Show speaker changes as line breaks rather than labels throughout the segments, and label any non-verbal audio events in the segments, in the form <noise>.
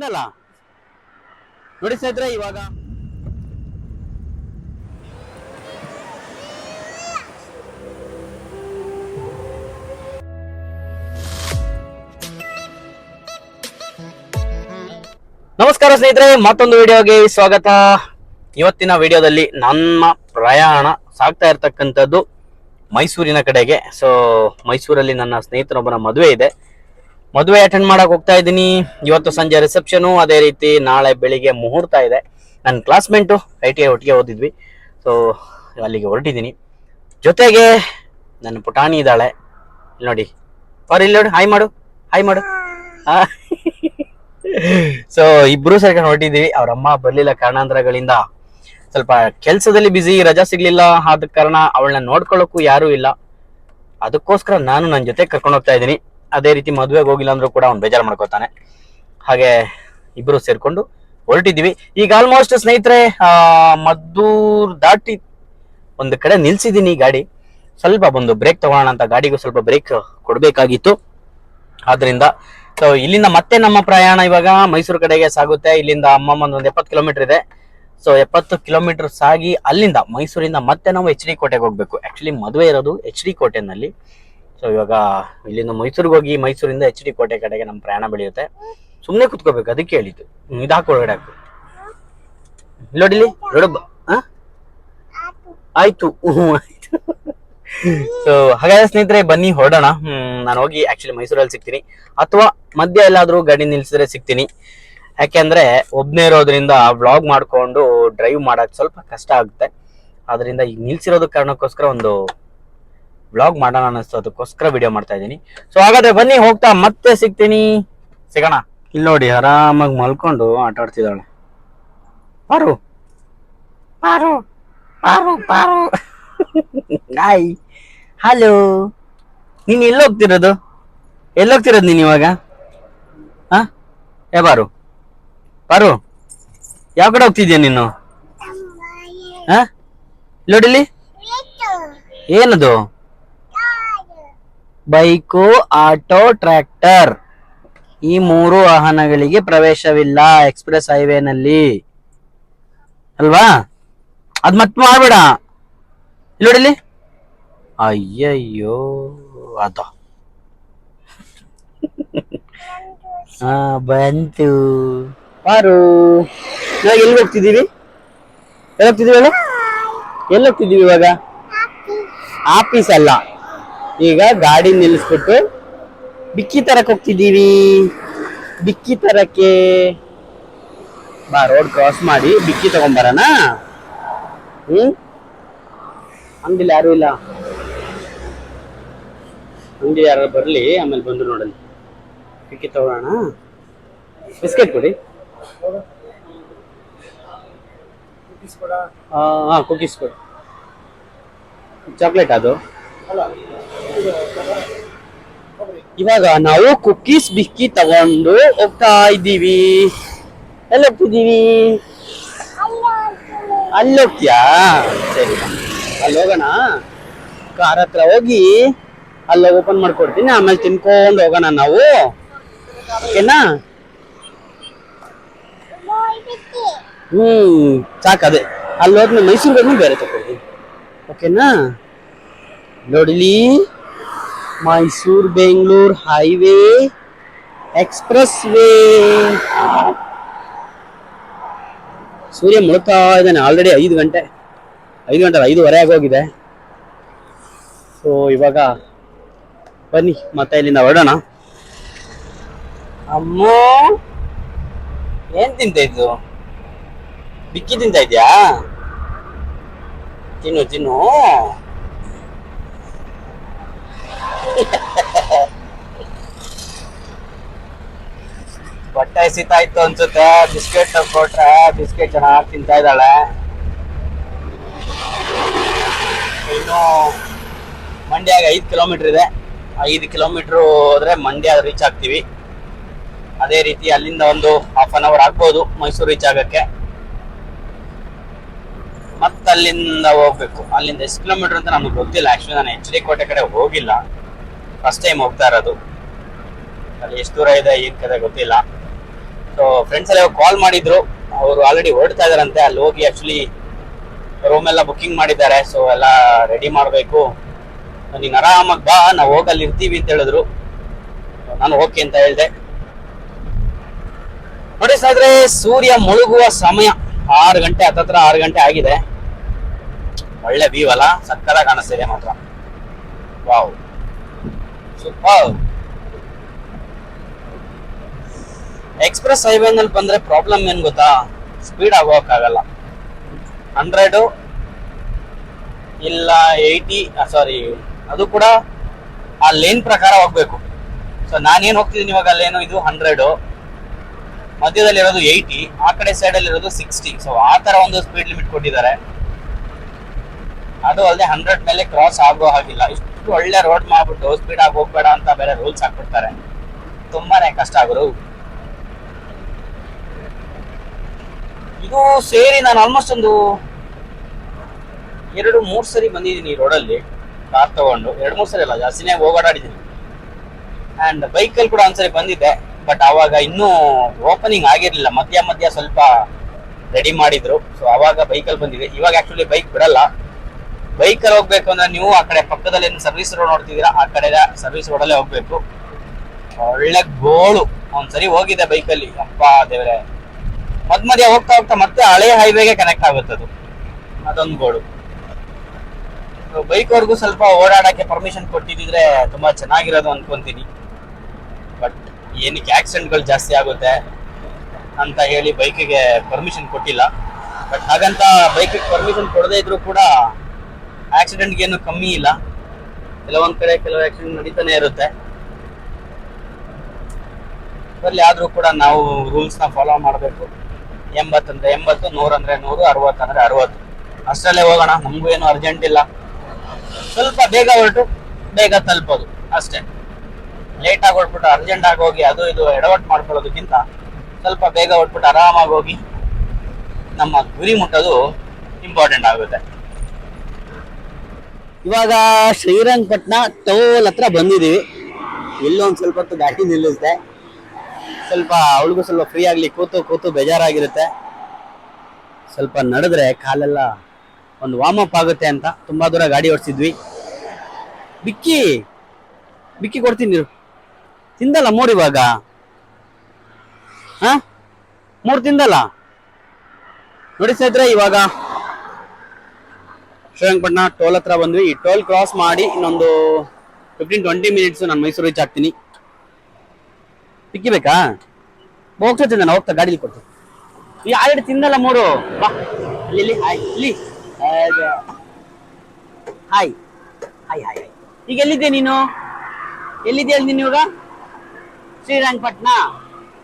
ಬಂದಲ್ಲ. ನೋಡಿ ಇವಾಗ. ನಮಸ್ಕಾರ ಸ್ನೇಹಿತರೆ, ಮತ್ತೊಂದು ವಿಡಿಯೋಗೆ ಸ್ವಾಗತ. ಇವತ್ತಿನ ವಿಡಿಯೋದಲ್ಲಿ ನಮ್ಮ ಪ್ರಯಾಣ ಸಾಗ್ತಾ ಇರ್ತಕ್ಕಂಥದ್ದು ಮೈಸೂರಿನ ಕಡೆಗೆ. ಸೊ ಮೈಸೂರಲ್ಲಿ ನನ್ನ ಸ್ನೇಹಿತರೊಬ್ಬನ ಮದುವೆ ಇದೆ. ಮದುವೆ ಅಟೆಂಡ್ ಮಾಡಕ್ ಹೋಗ್ತಾ ಇದ್ದೀನಿ. ಇವತ್ತು ಸಂಜೆ ರಿಸೆಪ್ಷನು ಅದೇ ರೀತಿ ನಾಳೆ ಬೆಳಿಗ್ಗೆ ಮುಹೂರ್ತ ಇದೆ. ನನ್ನ ಕ್ಲಾಸ್ಮೇಟು ಐ ಟಿ ಐ ಒಟ್ಟಿಗೆ ಓದಿದ್ವಿ. ಸೊ ಅಲ್ಲಿಗೆ ಹೊರಟಿದ್ದೀನಿ. ಜೊತೆಗೆ ನನ್ನ ಪುಟಾಣಿ ಇದ್ದಾಳೆ. ನೋಡಿ. ಅವ್ರು ಇಲ್ಲಿ ನೋಡಿ ಹಾಯ್ ಮಾಡು ಹಾಯ್ ಮಾಡು. ಸೊ ಇಬ್ರು ಸರ್ಕಾರ ಹೊರಟಿದ್ದೀವಿ. ಅವ್ರ ಅಮ್ಮ ಬರಲಿಲ್ಲ ಕಾರಣಾಂತರಗಳಿಂದ. ಸ್ವಲ್ಪ ಕೆಲಸದಲ್ಲಿ ಬ್ಯುಸಿ ರಜಾ ಸಿಗ್ಲಿಲ್ಲ. ಆದ ಕಾರಣ ಅವಳನ್ನ ನೋಡ್ಕೊಳ್ಳೋಕ್ಕೂ ಯಾರೂ ಇಲ್ಲ. ಅದಕ್ಕೋಸ್ಕರ ನಾನು ನನ್ನ ಜೊತೆ ಕರ್ಕೊಂಡು ಹೋಗ್ತಾ ಇದ್ದೀನಿ. ಅದೇ ರೀತಿ ಮದುವೆಗೆ ಹೋಗಿಲ್ಲ ಅಂದ್ರೂ ಕೂಡ ಅವ್ನು ಬೇಜಾರು ಮಾಡ್ಕೋತಾನೆ. ಹಾಗೆ ಇಬ್ರು ಸೇರ್ಕೊಂಡು ಹೊರಟಿದ್ದೀವಿ. ಈಗ ಆಲ್ಮೋಸ್ಟ್ ಸ್ನೇಹಿತರೆ ಮದ್ದೂರ್ ದಾಟಿ ಒಂದು ಕಡೆ ನಿಲ್ಸಿದ್ದೀನಿ ಗಾಡಿ. ಸ್ವಲ್ಪ ಬಂದು ಬ್ರೇಕ್ ತಗೋಣ ಅಂತ ಗಾಡಿಗೂ ಸ್ವಲ್ಪ ಬ್ರೇಕ್ ಕೊಡಬೇಕಾಗಿತ್ತು. ಆದ್ರಿಂದ ಸೊ ಇಲ್ಲಿಂದ ಮತ್ತೆ ನಮ್ಮ ಪ್ರಯಾಣ ಇವಾಗ ಮೈಸೂರು ಕಡೆಗೆ ಸಾಗುತ್ತೆ. ಇಲ್ಲಿಂದ ಅಮ್ಮಮ್ಮನ ಒಂದು ಎಪ್ಪತ್ತು ಕಿಲೋಮೀಟರ್ ಇದೆ. ಸೊ ಎಪ್ಪತ್ತು ಕಿಲೋಮೀಟರ್ ಸಾಗಿ ಅಲ್ಲಿಂದ ಮೈಸೂರಿಂದ ಮತ್ತೆ ನಾವು ಎಚ್ ಡಿ ಕೋಟೆಗೆ ಹೋಗ್ಬೇಕು. ಆಕ್ಚುಲಿ ಮದುವೆ ಇರೋದು ಎಚ್ ಡಿ ಕೋಟೆನಲ್ಲಿ. ಸೊ ಇವಾಗ ಇಲ್ಲಿಂದ ಮೈಸೂರಿಗೆ ಹೋಗಿ ಮೈಸೂರಿಂದ ಎಚ್ ಡಿ ಕೋಟೆ ಕಡೆಗೆ ನಮ್ಮ ಪ್ರಯಾಣ ಬೆಳೆಯುತ್ತೆ. ಸುಮ್ಮನೆ ಕುತ್ಕೋಬೇಕು ಅದಕ್ಕೆ ಹೇಳಿದ್ದು. ಹ್ಮ್, ಇದು ಹಾಕು ಒಳಗಡೆ ಹಾಕು ನೋಡಿಲಿ ನೋಡಬ್ಬ ಆಯ್ತು. ಸೊ ಹಾಗಾದ್ರೆ ಸ್ನೇಹಿತರೆ ಬನ್ನಿ ಹೊರಡೋಣ. ನಾನು ಹೋಗಿ ಆಕ್ಚುಲಿ ಮೈಸೂರಲ್ಲಿ ಸಿಗ್ತೀನಿ. ಅಥವಾ ಮಧ್ಯ ಎಲ್ಲಾದ್ರೂ ಗಾಡಿ ನಿಲ್ಸಿದ್ರೆ ಸಿಗ್ತೀನಿ. ಯಾಕೆಂದ್ರೆ ಒಬ್ನೇ ಇರೋದ್ರಿಂದ ವ್ಲಾಗ್ ಮಾಡ್ಕೊಂಡು ಡ್ರೈವ್ ಮಾಡಕ್ ಸ್ವಲ್ಪ ಕಷ್ಟ ಆಗುತ್ತೆ. ಆದ್ರಿಂದ ಈಗ ನಿಲ್ಸಿರೋದು ಕಾರಣಕ್ಕೋಸ್ಕರ ಒಂದು ವ್ಲಾಗ್ ಮಾಡೋಣ ಅನ್ನಿಸ್ತು ಅದಕ್ಕೋಸ್ಕರ ವಿಡಿಯೋ ಮಾಡ್ತಾ ಇದ್ದೀನಿ. ಸೊ ಹಾಗಾದ್ರೆ ಬನ್ನಿ ಹೋಗ್ತಾ ಮತ್ತೆ ಸಿಗ್ತೀನಿ. ಸಿಗೋಣ. ಇಲ್ಲಿ ನೋಡಿ ಆರಾಮಾಗಿ ಮಲ್ಕೊಂಡು ಆಟ ಆಡ್ತಿದ್ದಾಳೆ. ಪಾರು. ಪಾರು. ಪಾರು ಪಾರು. ಹಾಯ್ ಹಲೋ ನೀನು ಎಲ್ಲಿ ಹೋಗ್ತಿರೋದು? ಎಲ್ಲಿ ಹೋಗ್ತಿರೋದು ನೀನು ಇವಾಗ? ಹಾ? ಏ ಬಾರು ಪಾರು. ಯಾವ ಕಡೆ ಹೋಗ್ತಿದ್ಯಾ ನೀನು? ಹಾ? ನೋಡಿಲಿ ಏನದು? Bike auto tractor. ಈ ಮೂರು ವಾಹನಗಳಿಗೆ ಪ್ರವೇಶವಿಲ್ಲ ಎಕ್ಸ್ಪ್ರೆಸ್ ಹೈವೇನಲ್ಲಿ. ಅಲ್ವಾ? ಅದ್ ಮತ್ ಮಾಡ್ಬೇಡ. ಇಲ್ಲಿ ನೋಡಿಲಿ ಅಯ್ಯಯ್ಯೋ ಅದ. <laughs> ಹಾ ಬಂತು. ಬಾರು ಇವಾಗ ಎಲ್ಲಿ ಹೋಗ್ತಿದ್ದೀವಿ? ಎಲ್ಲಿ ಹೋಗ್ತಿದ್ದೀವಿ ಹೇಳು? ಎಲ್ಲಿ ಹೋಗ್ತಿದ್ದೀವಿ ಇವಾಗ? ಆಫೀಸ್ ಅಲ್ಲ. ಈಗ ಗಾಡಿ ನಿಲ್ಲಿಸ್ಬಿಟ್ಟು ಬಿಕ್ಕಿ ತರಕ್ ಹೋಗ್ತಿದ್ದೀವಿ. ಬಿಕ್ಕಿ ತರಕ್ಕೆ ಬಾ ರೋಡ್ ಕ್ರಾಸ್ ಮಾಡಿ ಬಿಕ್ಕಿ ತಗೊಂಬರೋಣ. ಹ್ಮ್? ಅಂಗಡಿಲಿ ಯಾರು ಇಲ್ಲ. ಅಂಗಡಿ ಯಾರು ಬರಲಿ ಆಮೇಲೆ ಬಂದು ನೋಡಲಿ ಬಿಕ್ಕಿ ತಗೋಣ ಬಿಸ್ಕೆಟ್ ಕೊಡಿ. ಹಾ ಕುಕೀಸ್ ಕೊಡಿ. ಚಾಕ್ಲೇಟ್ ಅದು. ಇವಾಗ ನಾವು ಕುಕ್ಕೀಸ್ ಬಿಕ್ಕಿ ತಗೊಂಡು ಹೋಗ್ತಾ ಇದ್ದೀವಿ. ಎಲ್ಲಿ ಹೋಗ್ತಿದ್ದೀವಿ? ಅಲ್ಲಿ ಹೋಗ್ತೀಯಾ? ಸರಿ. ಅಲ್ಲಿ ಹೋಗೋಣ? ಕಾರ್ ಹತ್ರ ಹೋಗಿ ಅಲ್ಲಿ ಓಪನ್ ಮಾಡ್ಕೊಡ್ತೀನಿ, ಆಮೇಲೆ ತಿನ್ಕೊಂಡು ಹೋಗೋಣ ನಾವು. ಓಕೆನಾ? ಹ್ಮ್ ಅದೇ. ಅಲ್ಲಿ ಹೋದ್ಮೇಲೆ ಮೈಸೂರಿಗೆ ಹೋದ್ಮೇಲೆ ಬೇರೆ ತಗೊಳ್ತೀನಿ ಓಕೆನಾ? ನೋಡಿಲಿ? Mysuru Bengaluru highway expressway ಸೂರ್ಯ ಮುಳುಕ್ತಾ ಇದ್ದಾನೆ ಆಲ್ರೆಡಿ ಐದು ಗಂಟೆ ಐದು ಗಂಟೆ, ಐದುವರೆ ಆಗೋಗಿದೆ. ಸೊ ಇವಾಗ ಬನ್ನಿ, ಮತ್ತೆ ಇಲ್ಲಿಂದ ಹೊರಡೋಣ. ಅಮ್ಮ, ಏನ್ ತಿಂತ ಇದ್ದು ಬಿಕ್ಕಿ ತಿಂತ ಇದ್ಯಾ? ತಿನ್ನು ತಿನ್ನು. <laughs> ಹೊಟ್ಟೆ ಹಸಿತಾ ಇತ್ತು ಅನ್ಸುತ್ತೆ. ಬಿಸ್ಕೆಟ್ ಕೊಟ್ರೆ ಬಿಸ್ಕೆಟ್ ಚೆನ್ನಾಗಿ ತಿಂತಾ ಇದ್ದಾಳೆ. ಇನ್ನು ಮಂಡ್ಯಾಗ ಐದು ಕಿಲೋಮೀಟರ್ ಇದೆ. ಐದು ಕಿಲೋಮೀಟರ್ ಹೋದ್ರೆ ಮಂಡ್ಯ ರೀಚ್ ಆಗ್ತೀವಿ. ಅದೇ ರೀತಿ ಅಲ್ಲಿಂದ ಒಂದು ಹಾಫ್ ಅನ್ ಅವರ್ ಆಗ್ಬೋದು ಮೈಸೂರು ರೀಚ್ ಆಗಕ್ಕೆ. ಮತ್ತೆ ಅಲ್ಲಿಂದ ಹೋಗ್ಬೇಕು. ಅಲ್ಲಿಂದ ಎಷ್ಟು ಕಿಲೋಮೀಟರ್ ಅಂತ ನಮ್ಗೆ ಗೊತ್ತಿಲ್ಲ. ಆಕ್ಚುಲಿ ನಾನು ಎಚ್ ಡಿ ಕೋಟೆ ಕಡೆ ಹೋಗಿಲ್ಲ. ಫಸ್ಟ್ ಟೈಮ್ ಹೋಗ್ತಾ ಇರೋದು. ಅಲ್ಲಿ ಎಷ್ಟು ದೂರ ಇದೆ, ಏನ್ ಕತೆ ಗೊತ್ತಿಲ್ಲ. ಸೊ ಫ್ರೆಂಡ್ಸ್ ಎಲ್ಲ ಕಾಲ್ ಮಾಡಿದ್ರು. ಅವರು ಆಲ್ರೆಡಿ ಹೊರಡ್ತಾ ಇದಾರಂತೆ ಅಲ್ಲಿ ಹೋಗಿ ಆಕ್ಚುಲಿ ರೂಮ್ ಎಲ್ಲ ಬುಕ್ಕಿಂಗ್ ಮಾಡಿದ್ದಾರೆ. ಸೊ ಎಲ್ಲ ರೆಡಿ ಮಾಡಬೇಕು. ನೀನು ಆರಾಮಾಗಿ ಬಾ. ನಾವು ಹೋಗಲ್ಲಿ ಇರ್ತೀವಿ ಅಂತ ಹೇಳಿದ್ರು. ನಾನು ಓಕೆ ಅಂತ ಹೇಳಿದೆ. ನೋಡಿ ಸಾದ್ರೆ ಸೂರ್ಯ ಮುಳುಗುವ ಸಮಯ ಆರು ಗಂಟೆ, ಹತ್ತತ್ರ ಆರು ಗಂಟೆ ಆಗಿದೆ. ಒಳ್ಳೆ ವ್ಯೂ ಅಲ್ಲ. ಸಕ್ಕರ ಕಾಣಿಸ್ತಿದೆ ಮಾತ್ರ. ವಾವ್ ಸೂಪರ್ ಎಕ್ಸ್ಪ್ರೆಸ್ ಹೈವೇನಲ್ಲಿ ಬಂದ್ರೆ ಪ್ರಾಬ್ಲಮ್ ಏನ್ ಗೊತ್ತಾ? ಸ್ಪೀಡ್ ಆಗೋಕ್ಕಾಗಲ್ಲ. ಹಂಡ್ರೆಡು ಇಲ್ಲ ಏಯ್ಟಿ ಸಾರಿ ಅದು ಕೂಡ ಆ ಲೇನ್ ಪ್ರಕಾರ ಹೋಗ್ಬೇಕು. ಸೊ ನಾನೇನು ಹೋಗ್ತಿದ್ದೀನಿ ಇವಾಗ ಅಲ್ಲೇನು ಇದು ಹಂಡ್ರೆಡು ಮಧ್ಯದಲ್ಲಿ ಇರೋದು ಏಯ್ಟಿ ಆ ಕಡೆ ಸೈಡಲ್ಲಿ ಇರೋದು ಸಿಕ್ಸ್ಟಿ ಸೊ ಆ ತರ ಒಂದು ಸ್ಪೀಡ್ ಲಿಮಿಟ್ ಕೊಟ್ಟಿದ್ದಾರೆ. ಅದು ಅಲ್ಲದೆ ಹಂಡ್ರೆಡ್ ಮೇಲೆ ಕ್ರಾಸ್ ಆಗೋ ಹಾಗಿಲ್ಲ. ಇಷ್ಟು ಒಳ್ಳೆ ರೋಡ್ ಮಾಡ್ಬಿಟ್ಟು ಸ್ಪೀಡ್ ಆಗಿ ಹೋಗ್ಬೇಡ ಅಂತ ಬೇರೆ ರೂಲ್ಸ್ ಹಾಕ್ಬಿಡ್ತಾರೆ. ತುಂಬಾನೇ ಕಷ್ಟ ಆಗೋರು ಇದು ಸೇರಿ ನಾನು ಆಲ್ಮೋಸ್ಟ್ ಒಂದು ಎರಡು, ಮೂರು ಸರಿ ಬಂದಿದ್ದೀನಿ ರೋಡಲ್ಲಿ ಕಾರ್ ತಗೊಂಡು. ಎರಡು, ಮೂರು ಸರಿ ಅಲ್ಲ, ಜಾಸ್ತಿನೇ ಓಡಾಡಿದ್ದೀನಿ ಅಂಡ್ ಬೈಕಲ್ಲಿ ಕೂಡ ಒಂದ್ಸರಿ ಬಂದಿದ್ದೆ ಬಟ್ ಆವಾಗ ಇನ್ನೂ ಓಪನಿಂಗ್ ಆಗಿರಲಿಲ್ಲ. ಮಧ್ಯ ಮಧ್ಯ ಸ್ವಲ್ಪ ರೆಡಿ ಮಾಡಿದ್ರು. ಸೊ ಅವಾಗ ಬೈಕಲ್ಲಿ ಬಂದಿದೆ ಇವಾಗ ಆಕ್ಚುಲಿ ಬೈಕ್ ಬಿಡಲ್ಲ. ಬೈಕಲ್ಲಿ ಹೋಗ್ಬೇಕು ಅಂದ್ರೆ ನೀವು ಆ ಕಡೆ ಪಕ್ಕದಲ್ಲಿ ಏನು ಸರ್ವಿಸ್ ರೋಡ್ ನೋಡ್ತಿದ್ದೀರಾ, ಆ ಕಡೆ ಸರ್ವಿಸ್ ರೋಡಲ್ಲೇ ಹೋಗ್ಬೇಕು. ಒಳ್ಳೆ ಗೋಳು. ಒಂದ್ಸರಿ ಹೋಗಿದೆ ಬೈಕಲ್ಲಿ. ಅಪ್ಪ ದೇವ್ರೆ. ಮದ್ ಮಧ್ಯ ಹೋಗ್ತಾ ಹೋಗ್ತಾ ಮತ್ತೆ ಹಳೆ ಹೈವೇಗೆ ಕನೆಕ್ಟ್ ಆಗುತ್ತೆ ಅದು. ಅದೊಂದು ಗೋಳು. ಬೈಕ್ ಅವ್ರಿಗೂ ಸ್ವಲ್ಪ ಓಡಾಡಕ್ಕೆ ಪರ್ಮಿಷನ್ ಕೊಟ್ಟಿದ್ರೆ ತುಂಬಾ ಚೆನ್ನಾಗಿರೋದು ಅನ್ಕೊಂತೀನಿ. ಬಟ್ ಏನಕ್ಕೆ ಆಕ್ಸಿಡೆಂಟ್ಗಳು ಜಾಸ್ತಿ ಆಗುತ್ತೆ ಅಂತ ಹೇಳಿ ಬೈಕಿಗೆ ಪರ್ಮಿಷನ್ ಕೊಟ್ಟಿಲ್ಲ. ಬಟ್ ಹಾಗಂತ ಬೈಕಿಗೆ ಪರ್ಮಿಷನ್ ಕೊಡದೇ ಇದ್ರು ಕೂಡ ಆಕ್ಸಿಡೆಂಟ್ಗೆ ಏನು ಕಮ್ಮಿ ಇಲ್ಲ. ಕೆಲವೊಂದ್ ಕಡೆ ಕೆಲವು ಆಕ್ಸಿಡೆಂಟ್ ನಡೀತಾನೆ ಇರುತ್ತೆ. ಅದರಲ್ಲಿ ಆದ್ರೂ ಕೂಡ ನಾವು ರೂಲ್ಸ್ನ ಫಾಲೋ ಮಾಡಬೇಕು. ಎಂಬತ್ತಂದ್ರೆ ಎಂಬತ್ತು, ನೂರ ಅಂದ್ರೆ ನೂರು, ಅರವತ್ತು ಅಂದ್ರೆ ಅರವತ್ತು. ಅಷ್ಟರಲ್ಲೇ ಹೋಗೋಣ, ನಮಗೂ ಏನು ಅರ್ಜೆಂಟ್ ಇಲ್ಲ. ಸ್ವಲ್ಪ ಬೇಗ ಹೊರಟು, ಬೇಗ ತಲುಪೋದು, ಅಷ್ಟೇ. ಲೇಟ್ ಆಗಿ ಹೊಟ್ಬಿಟ್ಟು ಅರ್ಜೆಂಟ್ ಆಗಿ ಹೋಗಿ ಅದು ಇದು ಎಡವಟ್ ಮಾಡ್ಕೊಳ್ಳೋದಕ್ಕಿಂತ ಸ್ವಲ್ಪ ಬೇಗ ಹೊಟ್ಬಿಟ್ಟು ಆರಾಮಾಗಿ ಹೋಗಿ ನಮ್ಮ ಗುರಿ ಮುಟ್ಟೋದು ಇಂಪಾರ್ಟೆಂಟ್ ಆಗುತ್ತೆ. ಇವಾಗ ಶ್ರೀರಂಗಪಟ್ಟಣ ಟೋಲ್ ಹತ್ರ ಬಂದಿದೀವಿ ಇಲ್ಲೊಂದು ಸ್ವಲ್ಪ ಹೊತ್ತು ಗಾಡಿ ನಿಲ್ಲಿಸುತ್ತೆ ಸ್ವಲ್ಪ ಅವಳಿಗೂ ಸ್ವಲ್ಪ ಫ್ರೀ ಆಗಲಿ, ಕೂತು ಕೂತು ಬೇಜಾರಾಗಿರುತ್ತೆ. ಸ್ವಲ್ಪ ನಡೆದ್ರೆ ಕಾಲೆಲ್ಲ ಒಂದು ವಾರ್ಮ್ ಅಪ್ ಆಗುತ್ತೆ ಅಂತ ತುಂಬಾ ದೂರ ಗಾಡಿ ಓಡಿಸಿದ್ವಿ. ಬಿಕ್ಕಿ ಬಿಕ್ಕಿ ಕೊಡ್ತೀನಿ ನೀರು ತಿಂದಲ್ಲ ಮೂರು ಇವಾಗ? ಹಾ? ಮೂರು ತಿಂದಲ್ಲ? ನೋಡಿ ಸ್ನೇಹಿತರೆ ಇವಾಗ ಶ್ರೀರಂಗಪಟ್ಟಣ ಟೋಲ್ ಹತ್ರ ಬಂದ್ವಿ. ಈ ಟೋಲ್ ಕ್ರಾಸ್ ಮಾಡಿ ಇನ್ನೊಂದು ಫಿಫ್ಟೀನ್ ಟ್ವೆಂಟಿ ಮಿನಿಟ್ಸ್ ನಾನು ಮೈಸೂರು ರೀಚ್ ಆಗ್ತೀನಿ. ಬೇಕಾ ಹೋಗ್ತಾ ನಾನು ಹೋಗ್ತಾ ಗಾಡಿಲಿ ಕೊಡ್ತೀನಿ. ಈ ಆಲ್ರೆಡಿ ತಿಂದಲ್ಲ ಮೂರು ಬಾ. ಇಲ್ಲಿ, ಹಾಯ್. ಇಲ್ಲಿ. ಹಾಯ್. ಹಾಯ್ ಹಾಯ್ ಈಗ ಎಲ್ಲಿದ್ದೆ ನೀನು? ಎಲ್ಲಿದ್ಯಾ ಅಲ್ಲಿ ನೀನು ಇವಾಗ? ಶ್ರೀರಂಗಪಟ್ಟಣ.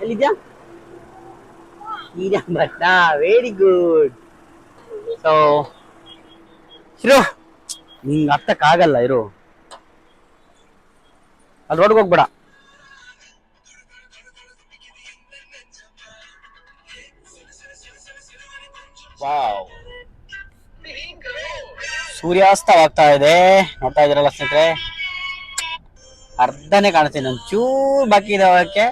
ಎಲ್ಲಿದ್ಯಾ? ಶ್ರೀರಂಗಪಟ್ಟಣ. ವೆರಿ ಗುಡ್ ಸೊ ಇರು. ನಿಂಗೆ ಅರ್ಥಕ್ಕಾಗಲ್ಲ ಇರು. ಅದು ರೋಡ್ಗೆ ಹೋಗ್ಬೇಡ. ವಾವ್. ಸೂರ್ಯಾಸ್ತವಾಗ್ತಾ ಇದೆ. ನೋಡ್ತಾ ಇದ್ರಲ್ಲ ಸ್ನೇಹಿತರೆ? ಅರ್ಧನೇ ಕಾಣಿಸ್ತೀನಿ ಒಂಚೂರು ಬಾಕಿ ಇದೆ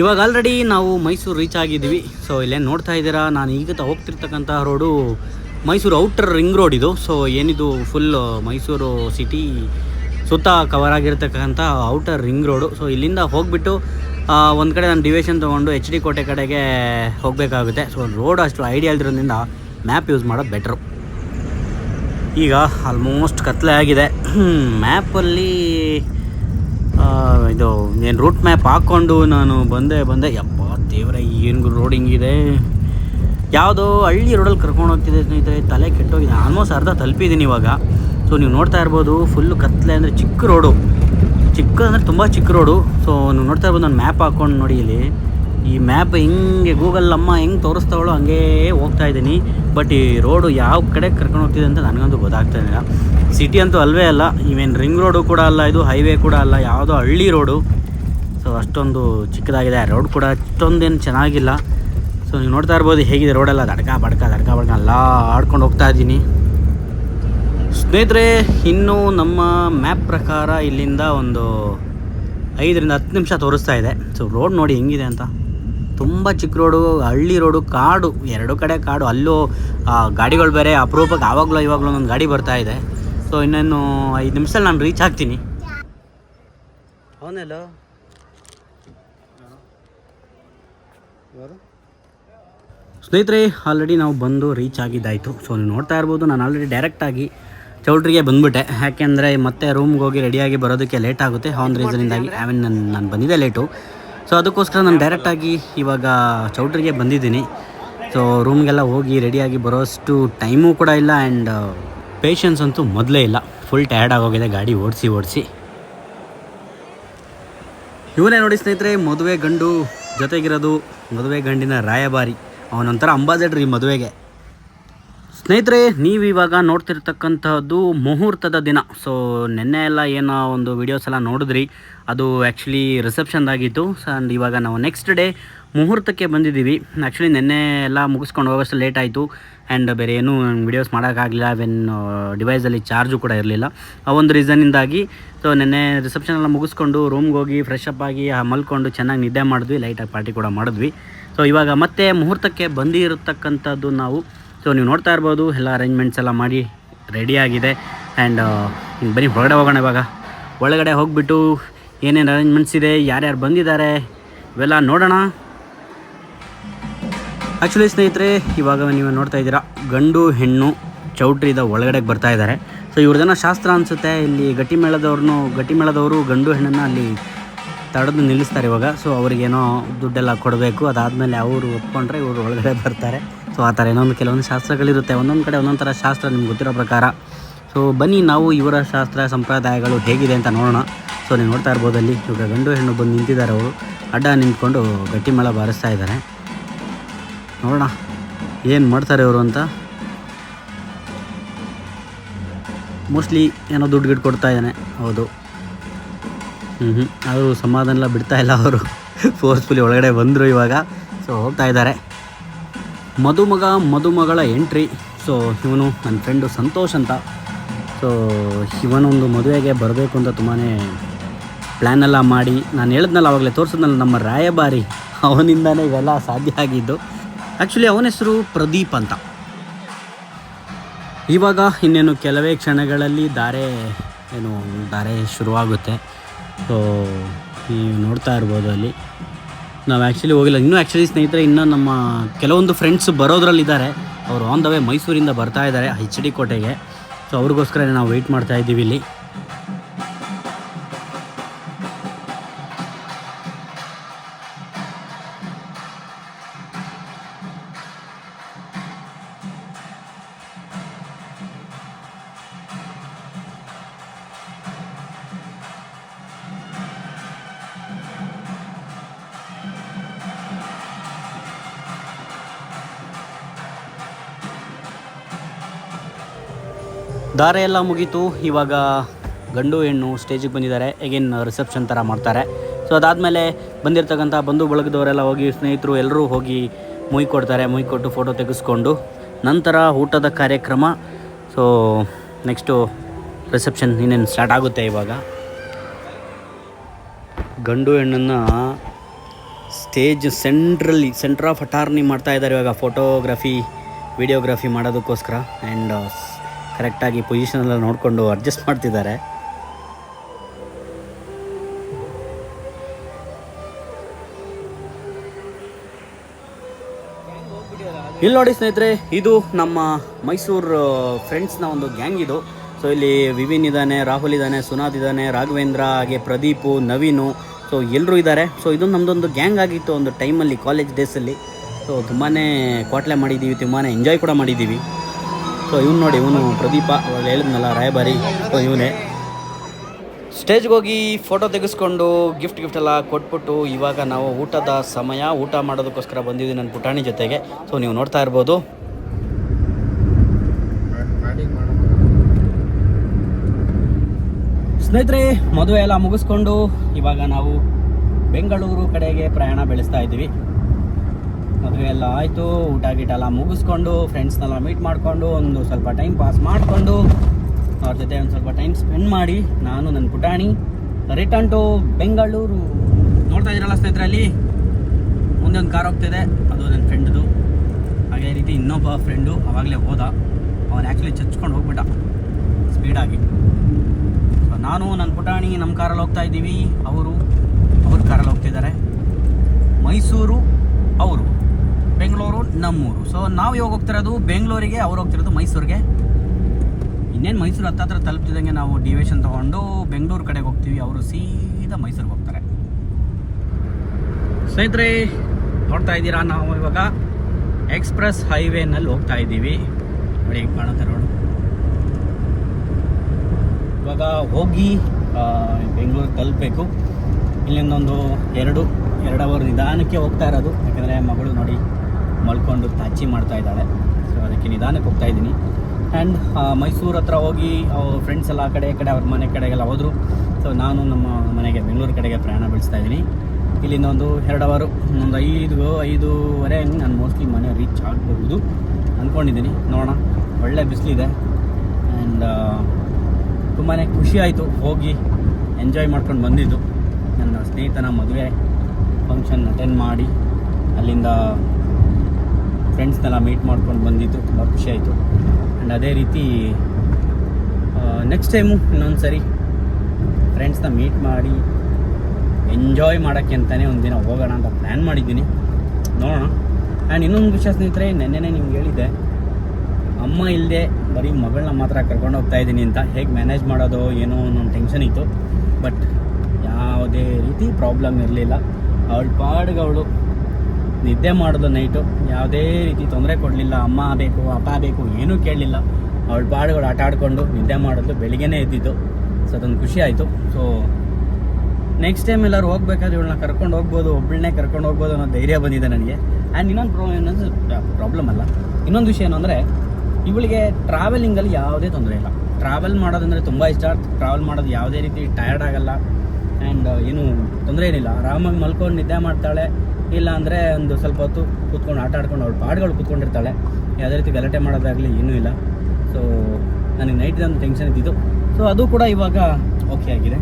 ಇವಾಗ ಆಲ್ರೆಡಿ ನಾವು ಮೈಸೂರು ರೀಚ್ ಆಗಿದ್ದೀವಿ. ಸೊ ಇಲ್ಲೇನು ನೋಡ್ತಾ ಇದ್ದೀರಾ? ನಾನು ಈಗ ಹೋಗ್ತಿರ್ತಕ್ಕಂಥ road Mysuru outer ring road ಇದು. ಸೊ ಏನಿದು ಫುಲ್ ಮೈಸೂರು ಸಿಟಿ ಸುತ್ತ ಕವರ್ ಆಗಿರ್ತಕ್ಕಂಥ ಔಟರ್ ರಿಂಗ್ ರೋಡು ಸೊ ಇಲ್ಲಿಂದ ಹೋಗ್ಬಿಟ್ಟು ಒಂದು ಕಡೆ ನಾನು ಡಿವೇಶನ್ ತೊಗೊಂಡು ಎಚ್ ಡಿ ಕೋಟೆ ಕಡೆಗೆ ಹೋಗಬೇಕಾಗುತ್ತೆ. ಸೊ ರೋಡ್ ಅಷ್ಟು ಐಡಿಯಾ ಇರೋದ್ರಿಂದ ಮ್ಯಾಪ್ ಯೂಸ್ ಮಾಡೋದು ಬೆಟ್ರು ಈಗ ಆಲ್ಮೋಸ್ಟ್ ಕತ್ಲೆ ಆಗಿದೆ. ಮ್ಯಾಪಲ್ಲಿ ಇದು ಏನು ರೂಟ್ ಮ್ಯಾಪ್ ಹಾಕ್ಕೊಂಡು ನಾನು ಬಂದೆ ಬಂದೆ. ಯಪ್ಪ ದೇವ್ರ, ಏನು ರೋಡಿಂಗ್ ಇದೆ? ಯಾವುದೋ ಹಳ್ಳಿ ರೋಡಲ್ಲಿ ಕರ್ಕೊಂಡು ಹೋಗ್ತಿದೆ ಸ್ನೇಹಿತರೆ, ತಲೆ ಕೆಟ್ಟೋಗಿದೆ. ಆಲ್ಮೋಸ್ಟ್ ಅರ್ಧ ತಲುಪಿದ್ದೀನಿ ಇವಾಗ. ಸೊ ನೀವು ನೋಡ್ತಾ ಇರ್ಬೋದು ಫುಲ್ಲು ಕತ್ತಲೆ ಅಂದರೆ ಚಿಕ್ಕ ರೋಡು ಚಿಕ್ಕ ಅಂದರೆ ತುಂಬ ಚಿಕ್ಕ ರೋಡು ಸೊ ನೀವು ನೋಡ್ತಾ ಇರ್ಬೋದು, ನಾನು ಮ್ಯಾಪ್ ಹಾಕ್ಕೊಂಡು ನೋಡಿ ಇಲ್ಲಿ. ಈ ಮ್ಯಾಪ್ ಹೆಂಗೆ ಗೂಗಲ್ ಅಮ್ಮ ಹೆಂಗೆ ತೋರಿಸ್ತಾವಳೋ ಹಂಗೇ ಹೋಗ್ತಾ ಇದ್ದೀನಿ. ಬಟ್ ಈ ರೋಡು ಯಾವ ಕಡೆ ಕರ್ಕೊಂಡು ಹೋಗ್ತಿದೆ ಅಂತ ನನಗಂತೂ ಗೊತ್ತಾಗ್ತಾ ಇಲ್ಲ. ಸಿಟಿ ಅಂತೂ ಅಲ್ವೇ ಅಲ್ಲ ಇವೇನು ರಿಂಗ್ ರೋಡು ಕೂಡ ಅಲ್ಲ, ಇದು ಹೈವೇ ಕೂಡ ಅಲ್ಲ, ಯಾವುದೋ ಹಳ್ಳಿ ರೋಡು ಸೊ ಅಷ್ಟೊಂದು ಚಿಕ್ಕದಾಗಿದೆ ರೋಡ್ ಕೂಡ ಅಷ್ಟೊಂದೇನು ಚೆನ್ನಾಗಿಲ್ಲ. ಸೊ ನೀವು ನೋಡ್ತಾ ಇರ್ಬೋದು, ಹೇಗಿದೆ ರೋಡೆಲ್ಲ ದಡ್ಕ, ಬಡ್ಕ ದಡ್ಕ, ಬಡ್ಕ, ಎಲ್ಲ ಆಡ್ಕೊಂಡು ಹೋಗ್ತಾ ಇದ್ದೀನಿ. ಸ್ನೇಹಿತರೆ, ಇನ್ನೂ ನಮ್ಮ ಮ್ಯಾಪ್ ಪ್ರಕಾರ ಇಲ್ಲಿಂದ ಒಂದು ಐದರಿಂದ ಹತ್ತು ನಿಮಿಷ ತೋರಿಸ್ತಾ ಇದೆ. ಸೊ ರೋಡ್ ನೋಡಿ ಹೆಂಗಿದೆ ಅಂತ. ತುಂಬ ಚಿಕ್ಕ ರೋಡು ಹಳ್ಳಿ ರೋಡು ಕಾಡು, ಎರಡು ಕಡೆ ಕಾಡು. ಅಲ್ಲೂ ಗಾಡಿಗಳು ಬೇರೆ ಅಪರೂಪಕ್ಕೆ ಆವಾಗಲೂ, ಇವಾಗಲೂ ಒಂದು ಗಾಡಿ ಬರ್ತಾ ಇದೆ. ಸೊ ಇನ್ನೇನು ಐದು ನಿಮಿಷದಲ್ಲಿ ನಾನು ರೀಚ್ ಆಗ್ತೀನಿ. ಅವನೆಲ್ಲ? ಸ್ನೇಹಿತರೆ ಆಲ್ರೆಡಿ ನಾವು ಬಂದು ರೀಚ್ ಆಗಿದ್ದಾಯಿತು. ಸೊ ನೀವು ನೋಡ್ತಾ ಇರ್ಬೋದು ನಾನು ಆಲ್ರೆಡಿ ಡೈರೆಕ್ಟಾಗಿ ಚೌಲ್ಟ್ರಿಗೆ ಬಂದುಬಿಟ್ಟೆ. ಯಾಕೆಂದರೆ ಮತ್ತೆ ರೂಮ್ಗೆ ಹೋಗಿ ರೆಡಿಯಾಗಿ ಬರೋದಕ್ಕೆ ಲೇಟ್ ಆಗುತ್ತೆ. ಆನ್ ರೀಸನಿಂದಾಗಿ ಐ ಮೀನ್ ನಾನು ನಾನು ಬಂದಿದ್ದೆ ಲೇಟು ಸೊ ಅದಕ್ಕೋಸ್ಕರ ನಾನು ಡೈರೆಕ್ಟಾಗಿ ಇವಾಗ ಚೌಲ್ಟ್ರಿಗೆ ಬಂದಿದ್ದೀನಿ. ಸೊ ರೂಮ್ಗೆಲ್ಲ ಹೋಗಿ ರೆಡಿಯಾಗಿ ಬರೋಷ್ಟು ಟೈಮೂ ಕೂಡ ಇಲ್ಲ. ಆ್ಯಂಡ್ ಪೇಷನ್ಸ್ ಅಂತೂ ಮೊದಲೇ ಇಲ್ಲ. ಫುಲ್ ಟಯರ್ಡ್ ಆಗೋಗಿದೆ, ಗಾಡಿ ಓಡಿಸಿ ಓಡಿಸಿ. ಇವನೇ ನೋಡಿ ಸ್ನೇಹಿತರೆ, ಮದುವೆ ಗಂಡು ಜೊತೆಗಿರೋದು, ಮದುವೆ ಗಂಡಿನ ರಾಯಭಾರಿ. ಅವನೊಂಥರ ಅಂಬಾಸೆಡ್ರ್ ಮದುವೆಗೆ. ಸ್ನೇಹಿತರೆ ನೀವು ಇವಾಗ ಮುಹೂರ್ತದ ದಿನ. ಸೊ ನಿನ್ನೆ ಎಲ್ಲ ಏನೋ ಒಂದು ವಿಡಿಯೋಸ್ ಎಲ್ಲ ನೋಡಿದ್ರಿ. ಅದು ಆ್ಯಕ್ಚುಲಿ ರಿಸೆಪ್ಷನ್ದಾಗಿತ್ತು ಸೊ ಆ್ಯಂಡ್ ಇವಾಗ ನಾವು ನೆಕ್ಸ್ಟ್ ಡೇ ಮುಹೂರ್ತಕ್ಕೆ ಬಂದಿದ್ದೀವಿ. ಆ್ಯಕ್ಚುಲಿ ನಿನ್ನೆ ಎಲ್ಲ ಮುಗಿಸ್ಕೊಂಡು ಹೋಗೋಷ್ಟು ಲೇಟ್ ಆಯಿತು. ಆ್ಯಂಡ್ ಬೇರೆ ಏನೂ ವಿಡಿಯೋಸ್ ಮಾಡೋಕ್ಕಾಗಲಿಲ್ಲ. ವೆನ್ ಡಿವೈಸಲ್ಲಿ ಚಾರ್ಜು ಕೂಡ ಇರಲಿಲ್ಲ. ಆ ಒಂದು ರೀಸನ್ನಿಂದಾಗಿ ಸೊ ನಿನ್ನೆ ರಿಸೆಪ್ಷನ್ ಎಲ್ಲ ಮುಗಿಸ್ಕೊಂಡು ರೂಮ್ಗೆ ಹೋಗಿ ಫ್ರೆಶ್ ಅಪ್ ಆಗಿ ಮಲ್ಕೊಂಡು ಚೆನ್ನಾಗಿ ನಿದ್ದೆ ಮಾಡಿದ್ವಿ. ಲೈಟಾಗಿ ಪಾರ್ಟಿ ಕೂಡ ಮಾಡಿದ್ವಿ. ಸೊ ಇವಾಗ ಮತ್ತೆ ಮುಹೂರ್ತಕ್ಕೆ ಬಂದಿರತಕ್ಕಂಥದ್ದು ನಾವು ಸೊ ನೀವು ನೋಡ್ತಾ ಇರ್ಬೋದು, ಎಲ್ಲ ಅರೇಂಜ್ಮೆಂಟ್ಸ್ ಎಲ್ಲ ಮಾಡಿ ರೆಡಿಯಾಗಿದೆ ಆ್ಯಂಡ್ ಬರೀ ಹೊರಗಡೆ ಹೋಗೋಣ ಇವಾಗ. ಒಳಗಡೆ ಹೋಗಿಬಿಟ್ಟು ಏನೇನು ಅರೇಂಜ್ಮೆಂಟ್ಸ್ ಇದೆ, ಯಾರ್ಯಾರು ಬಂದಿದ್ದಾರೆ, ಇವೆಲ್ಲ ನೋಡೋಣ. ಆ್ಯಕ್ಚುಲಿ ಸ್ನೇಹಿತರೆ, ಇವಾಗ ನೀವು ನೋಡ್ತಾ ಇದ್ದೀರಾ, ಗಂಡು ಹೆಣ್ಣು ಚೌಟ್ರಿದ ಒಳಗಡೆಗೆ ಬರ್ತಾ ಇದ್ದಾರೆ. ಸೊ ಇವ್ರದೇನೋ ಶಾಸ್ತ್ರ ಅನಿಸುತ್ತೆ, ಇಲ್ಲಿ ಗಟ್ಟಿ ಮೇಳದವ್ರನ್ನು, ಗಟ್ಟಿ ಮೇಳದವರು ಗಂಡು ಹೆಣ್ಣನ್ನು ಅಲ್ಲಿ ತಡೆದು ನಿಲ್ಲಿಸ್ತಾರೆ ಇವಾಗ. ಸೊ ಅವ್ರಿಗೇನೋ ದುಡ್ಡೆಲ್ಲ ಕೊಡಬೇಕು, ಅದಾದಮೇಲೆ ಅವರು ಒಪ್ಕೊಂಡ್ರೆ ಇವರು ಒಳಗಡೆ ಬರ್ತಾರೆ. ಸೊ ಆ ಥರ ಇನ್ನೊಂದು ಕೆಲವೊಂದು ಶಾಸ್ತ್ರಗಳಿರುತ್ತೆ. ಒಂದೊಂದು ಕಡೆ ಒಂದೊಂದು ಥರ ಶಾಸ್ತ್ರ ನಿಮ್ಗೆ ಗೊತ್ತಿರೋ ಪ್ರಕಾರ. ಸೊ ಬನ್ನಿ ನಾವು ಇವರ ಶಾಸ್ತ್ರ, ಸಂಪ್ರದಾಯಗಳು ಹೇಗಿದೆ ಅಂತ ನೋಡೋಣ. ಸೊ ನೀವು ನೋಡ್ತಾ ಇರ್ಬೋದು ಅಲ್ಲಿ ಇವಾಗ ಗಂಡು ಹೆಣ್ಣು ಬಂದು ನಿಂತಿದ್ದಾರೆ ಅವರು. ಅಡ್ಡ ನಿಂತ್ಕೊಂಡು ಗಟ್ಟಿ ಮೇಳ ಬಾರಿಸ್ತಾ ಇದ್ದಾರೆ. ನೋಡೋಣ ಏನು ಮಾಡ್ತಾರೆ ಅವರು ಅಂತ. ಮೋಸ್ಟ್ಲಿ ಏನೋ ದುಡ್ಡು ಗಿಡ್ ಕೊಡ್ತಾ ಇದ್ದಾನೆ. ಹೌದು. ಹ್ಞೂ ಹ್ಞೂ ಅವರು ಸಮಾಧಾನ ಎಲ್ಲ ಬಿಡ್ತಾ ಇಲ್ಲ ಅವರು. ಫೋರ್ಸ್ಫುಲಿ ಒಳಗಡೆ ಬಂದರು ಇವಾಗ. ಸೊ ಹೋಗ್ತಾ ಇದ್ದಾರೆ. ಮದುಮಗ, ಮದುಮಗಳ ಎಂಟ್ರಿ ಸೊ ಇವನು ನನ್ನ ಫ್ರೆಂಡು ಸಂತೋಷ್ ಅಂತ. ಸೊ ಇವನೊಂದು ಮದುವೆಗೆ ಬರಬೇಕು ಅಂತ ತುಂಬಾ ಪ್ಲ್ಯಾನೆಲ್ಲ ಮಾಡಿ. ನಾನು ಹೇಳಿದ್ನಲ್ಲ ಆವಾಗಲೇ ತೋರಿಸಿದ್ನಲ್ಲ, ನಮ್ಮ ರಾಯಭಾರಿ. ಅವನಿಂದನೇ ಇವೆಲ್ಲ ಸಾಧ್ಯ ಆಗಿದ್ದು. ಆ್ಯಕ್ಚುಲಿ ಅವನ ಹೆಸರು ಪ್ರದೀಪ್ ಅಂತ. ಇವಾಗ ಇನ್ನೇನು ಕೆಲವೇ ಕ್ಷಣಗಳಲ್ಲಿ ದಾರೆ, ಏನು, ದಾರೆ ಶುರುವಾಗುತ್ತೆ. ಸೊ ನೀವು ನೋಡ್ತಾ ಇರ್ಬೋದು ಅಲ್ಲಿ. ನಾವು ಆ್ಯಕ್ಚುಲಿ ಹೋಗಿಲ್ಲ. ಇನ್ನೂ ಆ್ಯಕ್ಚುಲಿ ಸ್ನೇಹಿತರೆ, ಇನ್ನೂ ನಮ್ಮ ಕೆಲವೊಂದು ಫ್ರೆಂಡ್ಸ್ ಬರೋದ್ರಲ್ಲಿದ್ದಾರೆ. ಅವರು ಆನ್ ದ ವೇ ಮೈಸೂರಿಂದ ಬರ್ತಾ ಇದ್ದಾರೆ ಹೆಚ್ ಡಿ ಕೋಟೆಗೆ. ಸೊ ಅವ್ರಿಗೋಸ್ಕರ ನಾವು ವೆಯ್ಟ್ ಮಾಡ್ತಾ ಇದ್ದೀವಿ ಇಲ್ಲಿ. ದಾರೆ ಎಲ್ಲ ಮುಗೀತು. ಇವಾಗ ಗಂಡು ಹೆಣ್ಣು ಸ್ಟೇಜಿಗೆ ಬಂದಿದ್ದಾರೆ. ಎಗೇನ್ ರಿಸೆಪ್ಷನ್ ಥರ ಮಾಡ್ತಾರೆ. ಸೊ ಅದಾದಮೇಲೆ ಬಂದಿರತಕ್ಕಂಥ ಬಂಧು ಬಳಗದವರೆಲ್ಲ ಹೋಗಿ, ಸ್ನೇಹಿತರು ಎಲ್ಲರೂ ಹೋಗಿ ಮುಯ್ ಕೊಡ್ತಾರೆ. ಮುಯ್ ಕೊಟ್ಟು ಫೋಟೋ ತೆಗೆಸ್ಕೊಂಡು. ನಂತರ ಊಟದ ಕಾರ್ಯಕ್ರಮ. ಸೊ ನೆಕ್ಸ್ಟು ರಿಸೆಪ್ಷನ್ ಇನ್ನೇನು ಸ್ಟಾರ್ಟ್ ಆಗುತ್ತೆ ಇವಾಗ. ಗಂಡು ಹೆಣ್ಣನ್ನು ಸ್ಟೇಜ್ ಸೆಂಟ್ರಲ್ಲಿ ಸೆಂಟ್ರ್ ಆಫ್ ಅಟಾರ್ನಿ ಮಾಡ್ತಾ ಇದ್ದಾರೆ ಇವಾಗ. ಫೋಟೋಗ್ರಫಿ ವಿಡಿಯೋಗ್ರಫಿ ಮಾಡೋದಕ್ಕೋಸ್ಕರ. ಆ್ಯಂಡ್ ಕರೆಕ್ಟಾಗಿ ಪೊಸಿಷನೆಲ್ಲ ನೋಡಿಕೊಂಡು ಅಡ್ಜಸ್ಟ್ ಮಾಡ್ತಿದ್ದಾರೆ. ಇಲ್ಲಿ ನೋಡಿ ಸ್ನೇಹಿತರೆ, ಇದು ನಮ್ಮ ಮೈಸೂರು ಫ್ರೆಂಡ್ಸ್ನ ಒಂದು ಗ್ಯಾಂಗ್ ಇದು. ಸೊ ಇಲ್ಲಿ ವಿವಿನ್ ಇದ್ದಾನೆ, ರಾಹುಲ್ ಇದ್ದಾನೆ ಸುನಾಥ್ ಇದ್ದಾನೆ, ರಾಘವೇಂದ್ರ, ಹಾಗೆ ಪ್ರದೀಪು, ನವೀನು ಸೊ ಎಲ್ಲರೂ ಇದ್ದಾರೆ. ಸೊ ಇದು ನಮ್ಮದೊಂದು ಗ್ಯಾಂಗ್ ಆಗಿತ್ತು ಒಂದು ಟೈಮಲ್ಲಿ ಕಾಲೇಜ್ ಡೇಸಲ್ಲಿ ಸೊ ತುಂಬಾ ಕ್ವಾಟ್ಲೆ ಮಾಡಿದ್ದೀವಿ ತುಂಬಾ ಎಂಜಾಯ್ ಕೂಡ ಮಾಡಿದ್ದೀವಿ. ಸೊ ಇವ್ನು ನೋಡಿ, ಇವನು ಪ್ರದೀಪ ಅವಾಗ ಹೇಳಿದ್ನಲ್ಲ, ರಾಯಭಾರಿ. ಸೊ ಇವನೇ. ಸ್ಟೇಜ್ಗೆ ಹೋಗಿ ಫೋಟೋ ತೆಗೆಸ್ಕೊಂಡು ಗಿಫ್ಟ್ ಗಿಫ್ಟ್ ಎಲ್ಲ ಕೊಟ್ಬಿಟ್ಟು ಇವಾಗ ನಾವು ಊಟದ ಸಮಯ, ಊಟ ಮಾಡೋದಕ್ಕೋಸ್ಕರ ಬಂದಿದ್ದೀವಿ ನನ್ನ ಪುಟಾಣಿ ಜೊತೆಗೆ. ಸೊ ನೀವು ನೋಡ್ತಾ ಇರ್ಬೋದು. ಸ್ನೇಹಿತರೆ, ಮದುವೆ ಎಲ್ಲ ಮುಗಿಸ್ಕೊಂಡು ಇವಾಗ ನಾವು ಬೆಂಗಳೂರು ಕಡೆಗೆ ಪ್ರಯಾಣ ಬೆಳೆಸ್ತಾ ಇದ್ದೀವಿ. ಮದುವೆ ಎಲ್ಲ ಆಯಿತು, ಊಟ ಗೀಟ ಎಲ್ಲ ಮುಗಿಸ್ಕೊಂಡು ಫ್ರೆಂಡ್ಸ್ನೆಲ್ಲ ಮೀಟ್ ಮಾಡಿಕೊಂಡು, ಒಂದು ಸ್ವಲ್ಪ ಟೈಮ್ ಪಾಸ್ ಮಾಡಿಕೊಂಡು, ಅವ್ರ ಜೊತೆ ಒಂದು ಸ್ವಲ್ಪ ಟೈಮ್ ಸ್ಪೆಂಡ್ ಮಾಡಿ, ನಾನು ನನ್ನ ಪುಟಾಣಿ ರಿಟರ್ನ್ ಟು ಬೆಂಗಳೂರು. ನೋಡ್ತಾ ಇದ್ದೀರಲ್ಲ ಸ್ನೇಹಿತರೆ ಅಲ್ಲಿ ಮುಂದೆ ಒಂದು ಕಾರ್ ಹೋಗ್ತಿದೆ, ಅದು ನನ್ನ ಫ್ರೆಂಡ್ದು ಹಾಗೇ ರೀತಿ ಇನ್ನೊಬ್ಬ ಫ್ರೆಂಡು ಅವಾಗಲೇ ಹೋದ. ಅವನು ಆ್ಯಕ್ಚುಲಿ ಚಚ್ಕೊಂಡು ಹೋಗ್ಬಿಟ್ಟ ಸ್ಪೀಡಾಗಿ ಸೊ ನಾನು ನನ್ನ ಪುಟಾಣಿ ನಮ್ಮ ಕಾರಲ್ಲಿ ಹೋಗ್ತಾ ಇದ್ದೀವಿ. ಅವರು, ಅವ್ರ ಕಾರಲ್ಲಿ ಹೋಗ್ತಿದ್ದಾರೆ. ಮೈಸೂರು, ಅವರು. ಬೆಂಗಳೂರು, ನಮ್ಮೂರು. ಸೊ ನಾವು ಇವಾಗ ಹೋಗ್ತಿರೋದು ಬೆಂಗಳೂರಿಗೆ, ಅವ್ರು ಹೋಗ್ತಿರೋದು ಮೈಸೂರಿಗೆ. ಇನ್ನೇನು ಮೈಸೂರು ಹತ್ತತ್ರ ತಲುಪ್ತಿದ್ದಂಗೆ ನಾವು ಡಿವೇಶನ್ ತೊಗೊಂಡು ಬೆಂಗಳೂರು ಕಡೆಗೆ ಹೋಗ್ತೀವಿ, ಅವರು ಸೀದಾ ಮೈಸೂರಿಗೆ ಹೋಗ್ತಾರೆ. ಸ್ನೇಹಿತರೆ, ನೋಡ್ತಾ ಇದ್ದೀರಾ ನಾವು ಇವಾಗ? ಎಕ್ಸ್ಪ್ರೆಸ್ ಹೈವೇನಲ್ಲಿ ಹೋಗ್ತಾ ಇದ್ದೀವಿ. ನೋಡಿ ಹೆಂಗೆ ಕಾಣುತ್ತೆ ನೋಡು. ಇವಾಗ ಹೋಗಿ ಬೆಂಗಳೂರು ತಲುಪಬೇಕು. ಇಲ್ಲಿಂದೊಂದು ಎರಡು ಎರಡು ಅವರ್ ನಿಧಾನಕ್ಕೆ ಹೋಗ್ತಾ ಇರೋದು. ಯಾಕಂದರೆ ಮಗಳು ನೋಡಿ ಮಲ್ಕೊಂಡು ತಾಚಿ ಮಾಡ್ತಾ ಇದ್ದಾಳೆ. ಸೊ ಅದಕ್ಕೆ ನಿಧಾನಕ್ಕೆ ಹೋಗ್ತಾ ಇದ್ದೀನಿ. ಆ್ಯಂಡ್ ಮೈಸೂರು ಹತ್ರ ಹೋಗಿ ಅವ್ರ ಫ್ರೆಂಡ್ಸ್ ಎಲ್ಲ ಆ ಕಡೆ ಕಡೆ, ಅವ್ರ ಮನೆ ಕಡೆಗೆಲ್ಲ ಹೋದರು. ಸೊ ನಾನು ನಮ್ಮ ಮನೆಗೆ, ಬೆಂಗಳೂರು ಕಡೆಗೆ ಪ್ರಯಾಣ ಬೆಳೆಸ್ತಾ ಇದ್ದೀನಿ. ಇಲ್ಲಿಂದ ಒಂದು ಎರಡು ಅವರು, ಒಂದು ಐದು, ಐದೂವರೆ ನಾನು ಮೋಸ್ಟ್ಲಿ ಮನೆ ರೀಚ್ ಆಗಬಹುದು ಅಂದ್ಕೊಂಡಿದ್ದೀನಿ ನೋಡೋಣ, ಒಳ್ಳೆ ಬಿಸಿಲಿದೆ ಆ್ಯಂಡ್ ತುಂಬಾ ಖುಷಿ ಆಯಿತು ಹೋಗಿ ಎಂಜಾಯ್ ಮಾಡ್ಕೊಂಡು ಬಂದಿದ್ದು. ನನ್ನ ಸ್ನೇಹಿತನ ಮದುವೆ ಫಂಕ್ಷನ್ ಅಟೆಂಡ್ ಮಾಡಿ, ಅಲ್ಲಿಂದ ಫ್ರೆಂಡ್ಸ್ನೆಲ್ಲ ಮೀಟ್ ಮಾಡ್ಕೊಂಡು ಬಂದಿದ್ದು, ತುಂಬ ಖುಷಿ ಆಯಿತು. ಆ್ಯಂಡ್ ಅದೇ ರೀತಿ ನೆಕ್ಸ್ಟ್ ಟೈಮು ಇನ್ನೊಂದು ಸರಿ ಫ್ರೆಂಡ್ಸ್ನ ಮೀಟ್ ಮಾಡಿ ಎಂಜಾಯ್ ಮಾಡೋಕ್ಕೆ ಅಂತಲೇ ಒಂದಿನ ಹೋಗೋಣ ಅಂತ ಪ್ಲ್ಯಾನ್ ಮಾಡಿದ್ದೀನಿ. ನೋಡೋಣ. ಆ್ಯಂಡ್ ಇನ್ನೊಂದು ವಿಷಯ ಸ್ನೇಹಿತರೆ, ನೆನ್ನೆನೇ ನಿಮ್ಗೆ ಹೇಳಿದ್ದೆ, ಅಮ್ಮ ಇಲ್ಲದೆ ಬರೀ ಮಗಳನ್ನ ಮಾತ್ರ ಕರ್ಕೊಂಡು ಹೋಗ್ತಾ ಇದ್ದೀನಿ ಅಂತ. ಹೇಗೆ ಮ್ಯಾನೇಜ್ ಮಾಡೋದು, ಏನೋ ಒಂದು ಟೆನ್ಷನ್ ಇತ್ತು. ಬಟ್ ಯಾವುದೇ ರೀತಿ ಪ್ರಾಬ್ಲಮ್ ಇರಲಿಲ್ಲ. ಅವಳು ಪಾಡಿಗೆ ಅವಳು ನಿದ್ದೆ ಮಾಡೋದು ನೈಟು ಯಾವುದೇ ರೀತಿ ತೊಂದರೆ ಕೊಡಲಿಲ್ಲ. ಅಮ್ಮ ಬೇಕು, ಅಪ್ಪ ಬೇಕು, ಏನೂ ಕೇಳಲಿಲ್ಲ. ಅವಳ ಪಾಡುಗಳು ಆಟ ಆಡಿಕೊಂಡು ನಿದ್ದೆ ಮಾಡೋದು ಬೆಳಿಗ್ಗೆನೇ ಎದ್ದಿದ್ದು. ಸೊ ಅದೊಂದು ಖುಷಿ ಆಯಿತು. ಸೊ ನೆಕ್ಸ್ಟ್ ಟೈಮ್ ಎಲ್ಲರೂ ಹೋಗ್ಬೇಕಾದ್ರೆ ಇವಳನ್ನ ಕರ್ಕೊಂಡು ಹೋಗ್ಬೋದು ಒಬ್ಬಳನ್ನೇ ಕರ್ಕೊಂಡು ಹೋಗ್ಬೋದು ಅನ್ನೋ ಧೈರ್ಯ ಬಂದಿದೆ ನನಗೆ. ಆ್ಯಂಡ್ ಇನ್ನೊಂದು ಪ್ರಾಬ್ಲಮ್ ಇನ್ನೊಂದು ಪ್ರಾಬ್ಲಮ್ ಅಲ್ಲ. ಇನ್ನೊಂದು ವಿಷಯ ಏನು ಅಂದರೆ ಇವಳಿಗೆ ಟ್ರಾವೆಲಿಂಗಲ್ಲಿ ಯಾವುದೇ ತೊಂದರೆ ಇಲ್ಲ. ಟ್ರಾವೆಲ್ ಮಾಡೋದಂದರೆ ತುಂಬ ಇಷ್ಟ. ಟ್ರಾವೆಲ್ ಮಾಡೋದು ಯಾವುದೇ ರೀತಿ ಟಯರ್ಡ್ ಆಗಲ್ಲ. ಆ್ಯಂಡ್ ಏನು ತೊಂದರೆ ಏನಿಲ್ಲ. ಆರಾಮಾಗಿ ಮಲ್ಕೊಂಡು ನಿದ್ದೆ ಮಾಡ್ತಾಳೆ. ಇಲ್ಲ ಅಂದರೆ ಒಂದು ಸ್ವಲ್ಪ ಹೊತ್ತು ಕೂತ್ಕೊಂಡು ಆಟ ಆಡ್ಕೊಂಡು ಅವಳು ಪಾಡ್ಗಳು ಕೂತ್ಕೊಂಡಿರ್ತಾಳೆ. ಯಾವುದೇ ರೀತಿ ಗಲಾಟೆ ಮಾಡೋದಾಗಲಿ ಏನೂ ಇಲ್ಲ. ಸೊ ನನಗೆ ನೈಟ್ ಒಂದು ಟೆನ್ಷನ್ ಇದ್ದಿದ್ದು. ಸೊ ಅದು ಕೂಡ ಇವಾಗ ಓಕೆ ಆಗಿದೆ.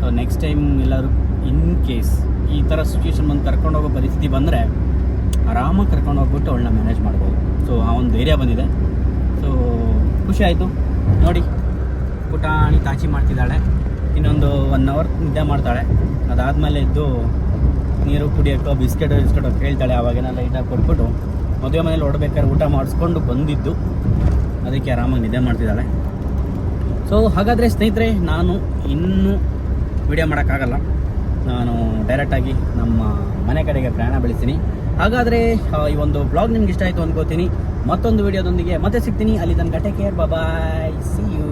ಸೊ ನೆಕ್ಸ್ಟ್ ಟೈಮ್ ಎಲ್ಲರೂ ಇನ್ ಕೇಸ್ ಈ ಥರ ಸಿಚುವೇಶನ್ ಬಂದು ಕರ್ಕೊಂಡು ಹೋಗೋ ಪರಿಸ್ಥಿತಿ ಬಂದರೆ ಆರಾಮಾಗಿ ಕರ್ಕೊಂಡು ಹೋಗ್ಬಿಟ್ಟು ಅವಳನ್ನ ಮ್ಯಾನೇಜ್ ಮಾಡ್ಬೋದು. ಸೊ ಆ ಒಂದು ಧೈರ್ಯ ಬಂದಿದೆ. ಸೊ ಖುಷಿ ಆಯಿತು. ನೋಡಿ, ಪುಟಾಣಿ ತಾಚಿ ಮಾಡ್ತಿದ್ದಾಳೆ. ಇನ್ನೊಂದು ಒನ್ ಅವರ್ ನಿದ್ದೆ ಮಾಡ್ತಾಳೆ. ಅದಾದಮೇಲೆ ಎದ್ದು ನೀರು ಕುಡಿಯೋಕ್ಕೋ ಬಿಸ್ಕೆಟ್ ಬಿಸ್ಕೆಟೋ ಕೇಳ್ತಾಳೆ ಆವಾಗೆಲ್ಲ ಲೈಟಾಗಿ ಕೊಟ್ಬಿಟ್ಟು ಮದುವೆ ಮನೇಲಿ ಹೊಡ್ಬೇಕಾದ್ರೆ ಊಟ ಮಾಡಿಸ್ಕೊಂಡು ಬಂದಿದ್ದು. ಅದಕ್ಕೆ ಆರಾಮಾಗಿ ನಿದ್ದೆ ಮಾಡ್ತಿದ್ದಾಳೆ. ಸೊ ಹಾಗಾದರೆ ಸ್ನೇಹಿತರೆ, ನಾನು ಇನ್ನೂ ವಿಡಿಯೋ ಮಾಡೋಕ್ಕಾಗಲ್ಲ. ನಾನು ಡೈರೆಕ್ಟಾಗಿ ನಮ್ಮ ಮನೆ ಕಡೆಗೆ ಪ್ರಯಾಣ ಬೆಳೆಸ್ತೀನಿ. ಹಾಗಾದರೆ ಈ ಒಂದು ಬ್ಲಾಗ್ ನಿಮ್ಗೆ ಇಷ್ಟ ಆಯಿತು ಅಂದ್ಕೋತೀನಿ ಮತ್ತೊಂದು ವಿಡಿಯೋದೊಂದಿಗೆ ಮತ್ತೆ ಸಿಗ್ತೀನಿ. ಅಲ್ಲಿ ತನಕ take care bye see you